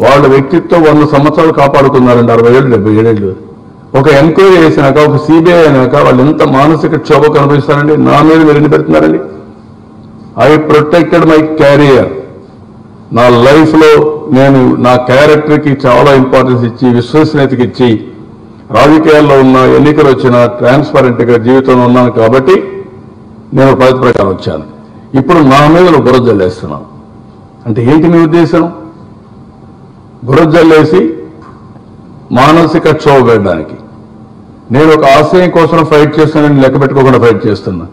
వాళ్ళ వ్యక్తిత్వం వంద సంవత్సరాలు కాపాడుకున్నారండి అరవై ఏళ్ళు డెబ్బై ఏడేళ్ళు. ఒక ఎంక్వైరీ చేసినాక ఒక సిబిఐ అయినాక వాళ్ళు ఎంత మానసిక క్షోభ కనిపిస్తారండి నా మీద మీరు ఎన్ని పెడుతున్నారండి? I protected my carrier. నా లైఫ్లో నేను నా క్యారెక్టర్కి చాలా ఇంపార్టెన్స్ ఇచ్చి విశ్వసనీయతకి ఇచ్చి రాజకీయాల్లో ఉన్న ఎన్నికలు వచ్చిన ట్రాన్స్పరెంట్గా జీవితంలో ఉన్నాను కాబట్టి నేను పద్ధతి ప్రకారం వచ్చాను. ఇప్పుడు నా మీద బురద బుర్ర అంటే ఏంటి నీ ఉద్దేశం? బురజల్లేసి మానసిక క్షోభ పెట్టడానికి నేను ఒక ఆశయం కోసం ఫైట్ చేస్తానని లెక్క పెట్టుకోకుండా ఫైట్ చేస్తున్నా.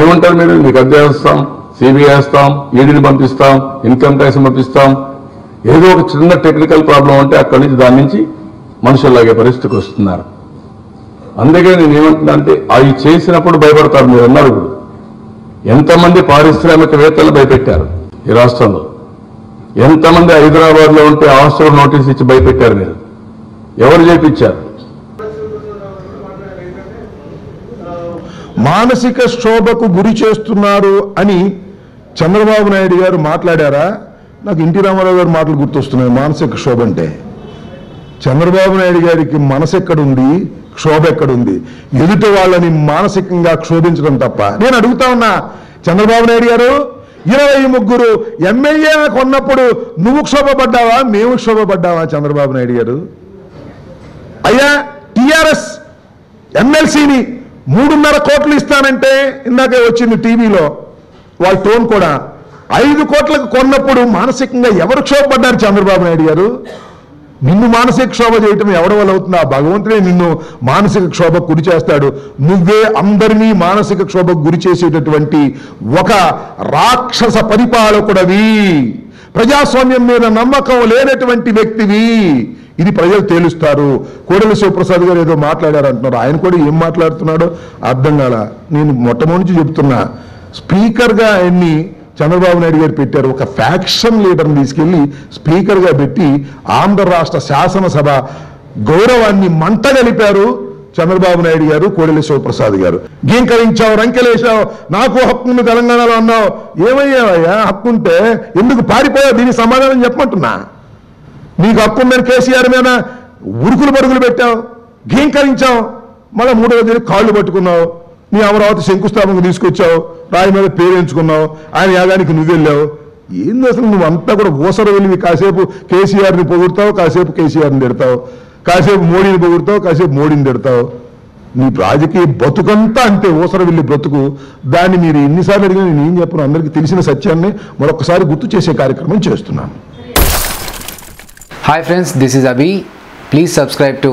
ఏమంటారు మీరు? మీకు అద్దె వేస్తాం సిబిఐ వేస్తాం ఈడీని పంపిస్తాం ఇన్కమ్ ట్యాక్స్ పంపిస్తాం. ఏదో ఒక చిన్న టెక్నికల్ ప్రాబ్లం ఉంటే అక్కడి నుంచి దాని నుంచి మనుషుల్లాగే పరిస్థితికి వస్తున్నారు. అందుకే నేను ఏమంటున్నా అంటే అవి చేసినప్పుడు భయపడతారు మీరు అన్నారు ఇప్పుడు. ఎంతమంది పారిశ్రామికవేత్తలు భయపెట్టారు ఈ రాష్ట్రంలో? ఎంతమంది హైదరాబాద్లో ఉంటే హాస్టల్ నోటీస్ ఇచ్చి భయపెట్టారు మీరు? ఎవరు చేపించారు? మానసిక శోభకు గురి చేస్తున్నారు అని చంద్రబాబు నాయుడు గారు మాట్లాడారా? నాకు ఎన్టీ రామారావు గారు మాటలు గుర్తొస్తున్నాయి. మానసిక క్షోభ అంటే చంద్రబాబు నాయుడు గారికి మనసు ఎక్కడుంది? క్షోభ ఎక్కడుంది? ఎదుటి వాళ్ళని మానసికంగా క్షోభించడం తప్ప. నేను అడుగుతా ఉన్నా చంద్రబాబు నాయుడు గారు ఇరవై ముగ్గురు ఎమ్మెల్యే కొన్నప్పుడు నువ్వు క్షోభపడ్డావా మేము క్షోభపడ్డావా చంద్రబాబు నాయుడు గారు? అయ్యా టిఆర్ఎస్ ఎమ్మెల్సీని మూడున్నర కోట్లు ఇస్తానంటే ఇందాకే వచ్చింది టీవీలో వాళ్ళ టోన్ కూడా. ఐదు కోట్లకు కొన్నప్పుడు మానసికంగా ఎవరు క్షోభపడ్డారు చంద్రబాబు నాయుడు గారు? నిన్ను మానసిక క్షోభ చేయటం ఎవరి వల్ల అవుతుంది? ఆ భగవంతుడే నిన్ను మానసిక క్షోభకు గురి చేస్తాడు. నువ్వే అందరినీ మానసిక క్షోభకు గురి చేసేటటువంటి ఒక రాక్షస పరిపాలకుడవి. ప్రజాస్వామ్యం మీద నమ్మకం లేనటువంటి వ్యక్తివి. ఇది ప్రజలు తేలుస్తారు. కోడెల శివప్రసాద్ గారు ఏదో మాట్లాడారు అంటున్నారు ఆయన కూడా ఏం మాట్లాడుతున్నాడో అర్థం కాల. నేను మొట్టమొదటి చెప్తున్నా. స్పీకర్గా ఆయన్ని చంద్రబాబు నాయుడు గారు పెట్టారు. ఒక ఫ్యాక్షన్ లీడర్ని తీసుకెళ్ళి స్పీకర్గా పెట్టి ఆంధ్ర రాష్ట్ర శాసనసభ గౌరవాన్ని మంటగలిపారు చంద్రబాబు నాయుడు గారు కోడెల శివప్రసాద్ గారు. గీంకరించావు రంకెలేశావు నాకు హక్కుంది తెలంగాణలో అన్నావు. ఏమయ్యావయ్యా హక్కుంటే ఎందుకు పారిపోయావు? దీనికి సమాధానం చెప్పమంటున్నా. నీకు హక్కుందని కేసీఆర్ మీద ఉరుకులు పరుగులు పెట్టావు. గీంకరించావు. మళ్ళీ మూడో రోజులు కాళ్ళు పట్టుకున్నావు. నీ అమరావతి శంకుస్థాపనకు తీసుకొచ్చావు రాయి మీద పేరేంచుకున్నావు ఆయన యాగానికి నువ్వు వెళ్ళావు. ఏంది అసలు నువ్వు అంతా కూడా ఊసర వెళ్ళి కాసేపు కేసీఆర్ని పొగుడతావు కాసేపు కేసీఆర్ని తిడతావు కాసేపు మోడీని పొగుడతావు కాసేపు మోడీని తిడతావు. నీ రాజకీయ బతుకంతా అంతే ఊసర వెళ్ళి బ్రతుకు. దాన్ని మీరు ఎన్నిసార్లు అడిగినా నేను ఏం చెప్పను అందరికీ తెలిసిన సత్యాన్ని మరొకసారి గుర్తు చేసే కార్యక్రమం చేస్తున్నాను. Hi friends this is Abhi please subscribe to